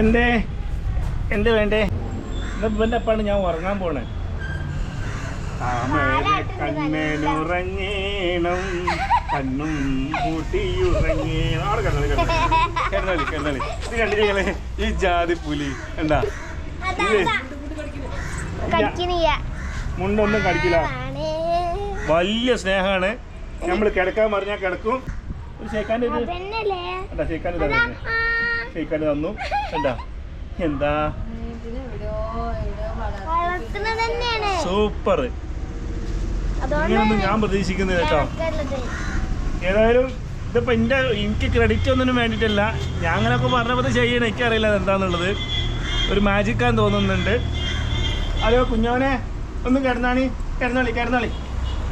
എന്തേ? എന്ത് വേണ്ടേ? ഇവന്റെ അപ്പാണ് ഞാൻ ഉറങ്ങാൻ പോണേ. കണ്ണനുറങ്ങേണം കണ്ണും കൂട്ടിയുറങ്ങേണം. അവിടെ കിടന്നോളി കിടന്നോളി കിടന്നോളി. ഇത് കണ്ടില്ലേ ഈ ജാതി പുലി. എന്താ? മുണ്ടൊന്നും കടിക്കില്ല. വലിയ സ്നേഹമാണ് നമ്മൾ കിടക്കാൻ പറഞ്ഞാൽ കിടക്കും. ഒരു ശേഖാന്റെ ഒരു എന്താ ഷേക്കാന്റെ ഷേക്കാന്റെ തന്നു. എന്താ? എന്താ സൂപ്പർ. ഇങ്ങനൊന്നും ഞാൻ പ്രതീക്ഷിക്കുന്നത് കേട്ടോ. ഏതായാലും ഇതിപ്പൊ എന്റെ എനിക്ക് ക്രെഡിറ്റ് ഒന്നിനും വേണ്ടിട്ടല്ല ഞാൻ അങ്ങനെയൊക്കെ പറഞ്ഞപ്പോൾ ചെയ്യണം. എനിക്കറിയില്ല എന്താന്നുള്ളത്. ഒരു മാജിക്കാൻ തോന്നുന്നുണ്ട്. ഹലോ കുഞ്ഞോനെ ഒന്ന് കിടന്നാണി. കിടന്നോളി കിടന്നോളി.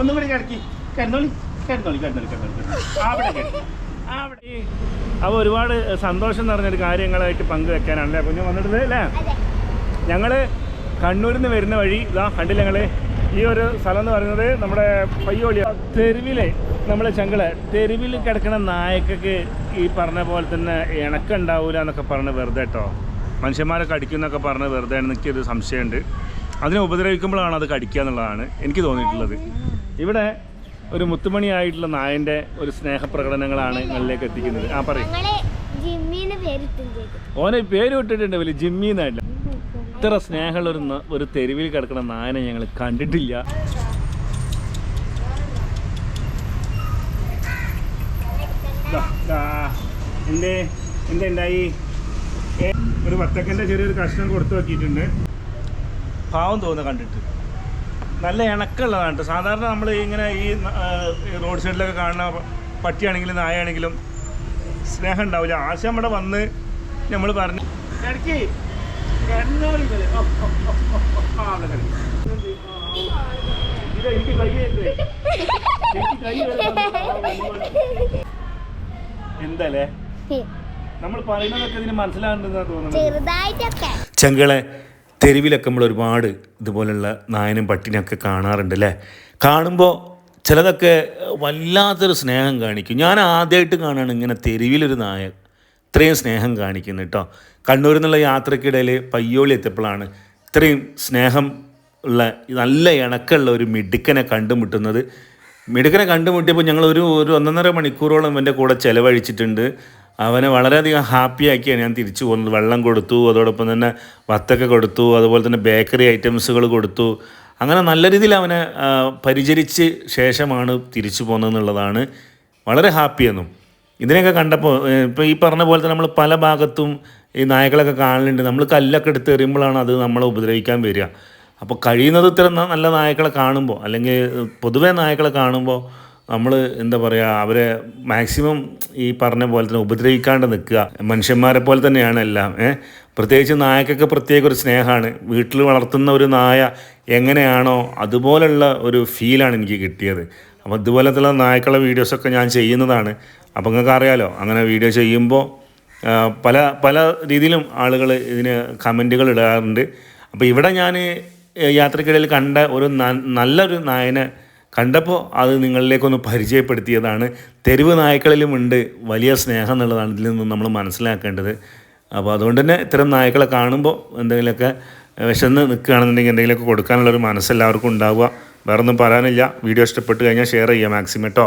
ഒന്നും കൂടി കിടക്കി. കിടന്നോളി കിടന്നോളി കിടന്നോളി കിടന്നോളി. അവിടെ. അവിടെ. അപ്പോൾ ഒരുപാട് സന്തോഷം നിറഞ്ഞൊരു കാര്യങ്ങളായിട്ട് പങ്കുവെക്കാനാണല്ലേ? കുഞ്ഞു വന്നിട്ടത് അല്ലേ? ഞങ്ങൾ ഞങ്ങൾ കണ്ണൂരിൽ നിന്ന് വരുന്ന വഴി ഇതാ കണ്ടില്ല ഞങ്ങൾ ഈ ഒരു സ്ഥലം എന്ന് പറയുന്നത് നമ്മുടെ പയ്യോളി തെരുവിലെ നമ്മുടെ ചങ്കൾ തെരുവിൽ കിടക്കുന്ന നായക്കൊക്കെ ഈ പറഞ്ഞ പോലെ തന്നെ ഇണക്കുണ്ടാവൂല എന്നൊക്കെ പറഞ്ഞ് വെറുതെ കേട്ടോ മനുഷ്യന്മാരെ കടിക്കുന്നൊക്കെ പറഞ്ഞ് വെറുതെ എനിക്കൊരു സംശയമുണ്ട് അതിനെ ഉപദ്രവിക്കുമ്പോഴാണ് അത് കടിക്കുക എന്നുള്ളതാണ് എനിക്ക് തോന്നിയിട്ടുള്ളത്. ഇവിടെ ഒരു മുത്തുമണിയായിട്ടുള്ള നായന്റെ ഒരു സ്നേഹപ്രകടനങ്ങളാണ് നിങ്ങളിലേക്ക് എത്തിക്കുന്നത്. ആ പറയും. ഓനെ പേര് വിട്ടിട്ടുണ്ട് വലിയ ജിമ്മി എന്നല്ല ഇത്ര സ്നേഹമുള്ള ഒരു ഒരു തെരുവിൽ കിടക്കുന്ന നായനെ ഞങ്ങൾ കണ്ടിട്ടില്ല. എന്തേ ഒരു വത്തക്കന്റെ ചെറിയൊരു കഷ്ണം കൊടുത്തു നോക്കിയിട്ടുണ്ട്. പാവം തോന്നുന്നു കണ്ടിട്ട്. നല്ല ഇണക്കമുള്ളതാണ് കേട്ടോ സാധാരണ നമ്മൾ ഇങ്ങനെ ഈ റോഡ് സൈഡിലൊക്കെ കാണുന്ന പട്ടിയാണെങ്കിലും നായാണെങ്കിലും സ്നേഹം ഉണ്ടാവില്ല ആശ നമ്മുടെ വന്ന് നമ്മൾ പറഞ്ഞു എനിക്ക് കൈ. എന്തല്ലേ? നമ്മൾ പറയുന്നതൊക്കെ ഇതിന് മനസ്സിലാകുന്നുണ്ടെന്നാ തോന്നുന്നത്. ചെറുതായിട്ടൊക്കെ. ചങ്കളെ തെരുവിലൊക്കെ നമ്മൾ ഒരുപാട് ഇതുപോലുള്ള നായനും പട്ടിനെയൊക്കെ കാണാറുണ്ട് അല്ലേ? കാണുമ്പോൾ ചിലതൊക്കെ വല്ലാത്തൊരു സ്നേഹം കാണിക്കും. ഞാൻ ആദ്യമായിട്ട് കാണുകയാണ് ഇങ്ങനെ തെരുവിലൊരു നായ ഇത്രയും സ്നേഹം കാണിക്കുന്നു കേട്ടോ. കണ്ണൂരിൽ നിന്നുള്ള യാത്രക്കിടയിൽ പയ്യോളി എത്തിയപ്പോഴാണ് ഇത്രയും സ്നേഹം ഉള്ള നല്ല ഇണക്കമുള്ള ഒരു മിടുക്കനെ കണ്ടുമുട്ടുന്നത്. മിടുക്കനെ കണ്ടുമുട്ടിയപ്പോൾ ഞങ്ങൾ ഒരു ഒരു ഒന്നൊന്നര മണിക്കൂറോളം എന്റെ കൂടെ ചിലവഴിച്ചിട്ടുണ്ട്. അവനെ വളരെയധികം ഹാപ്പിയാക്കിയാണ് ഞാൻ തിരിച്ചു പോകുന്നത്. വെള്ളം കൊടുത്തു അതോടൊപ്പം തന്നെ വത്തൊക്കെ കൊടുത്തു അതുപോലെ തന്നെ ബേക്കറി ഐറ്റംസുകൾ കൊടുത്തു. അങ്ങനെ നല്ല രീതിയിൽ അവനെ പരിചരിച്ച് ശേഷമാണ് തിരിച്ചു പോകുന്നതെന്നുള്ളതാണ് വളരെ ഹാപ്പിയെന്നും ഇതിനെയൊക്കെ കണ്ടപ്പോൾ ഇപ്പോൾ ഈ പറഞ്ഞ പോലെ തന്നെ നമ്മൾ പല ഭാഗത്തും ഈ നായകളൊക്കെ കാണലുണ്ട്. നമ്മൾ കല്ലൊക്കെ എടുത്ത് എറിയുമ്പോഴാണ് അത് നമ്മളെ ഉപദ്രവിക്കാൻ വരിക. അപ്പോൾ കഴിയുന്നത് ഇത്തരം നല്ല നായകളെ കാണുമ്പോൾ അല്ലെങ്കിൽ പൊതുവേ നായകളെ കാണുമ്പോൾ നമ്മൾ എന്താ പറയുക അവരെ മാക്സിമം ഈ പറഞ്ഞ പോലെ തന്നെ ഉപദ്രവിക്കാണ്ട് നിൽക്കുക. മനുഷ്യന്മാരെ പോലെ തന്നെയാണ് എല്ലാം ഏഹ് പ്രത്യേകിച്ച് നായക്കൊക്കെ പ്രത്യേക ഒരു സ്നേഹമാണ് വീട്ടിൽ വളർത്തുന്ന ഒരു നായ എങ്ങനെയാണോ അതുപോലെയുള്ള ഒരു ഫീലാണ് എനിക്ക് കിട്ടിയത്. അപ്പോൾ ഇതുപോലത്തുള്ള നായക്കളെ വീഡിയോസൊക്കെ ഞാൻ ചെയ്യുന്നതാണ്. അപ്പോൾ നിങ്ങൾക്ക് അറിയാലോ അങ്ങനെ വീഡിയോ ചെയ്യുമ്പോൾ പല പല രീതിയിലും ആളുകൾ ഇതിന് കമന്റുകൾ ഇടാറുണ്ട്. അപ്പോൾ ഇവിടെ ഞാൻ യാത്രക്കിടയിൽ കണ്ട ഒരു നല്ലൊരു നായനെ കണ്ടപ്പോൾ അത് നിങ്ങളിലേക്കൊന്ന് പരിചയപ്പെടുത്തിയതാണ്. തെരുവ് നായ്ക്കളിലുമുണ്ട് വലിയ സ്നേഹം എന്നുള്ളതാണ് ഇതിൽ നിന്ന് നമ്മൾ മനസ്സിലാക്കേണ്ടത്. അപ്പോൾ അതുകൊണ്ട് തന്നെ ഇത്തരം നായ്ക്കളെ കാണുമ്പോൾ എന്തെങ്കിലുമൊക്കെ വിശന്ന് നിൽക്കുകയാണെന്നുണ്ടെങ്കിൽ എന്തെങ്കിലുമൊക്കെ കൊടുക്കാനുള്ളൊരു മനസ്സെല്ലാവർക്കും ഉണ്ടാവുക. വേറൊന്നും പറയാനില്ല. വീഡിയോ ഇഷ്ടപ്പെട്ട് കഴിഞ്ഞാൽ ഷെയർ ചെയ്യാം മാക്സിമം കേട്ടോ.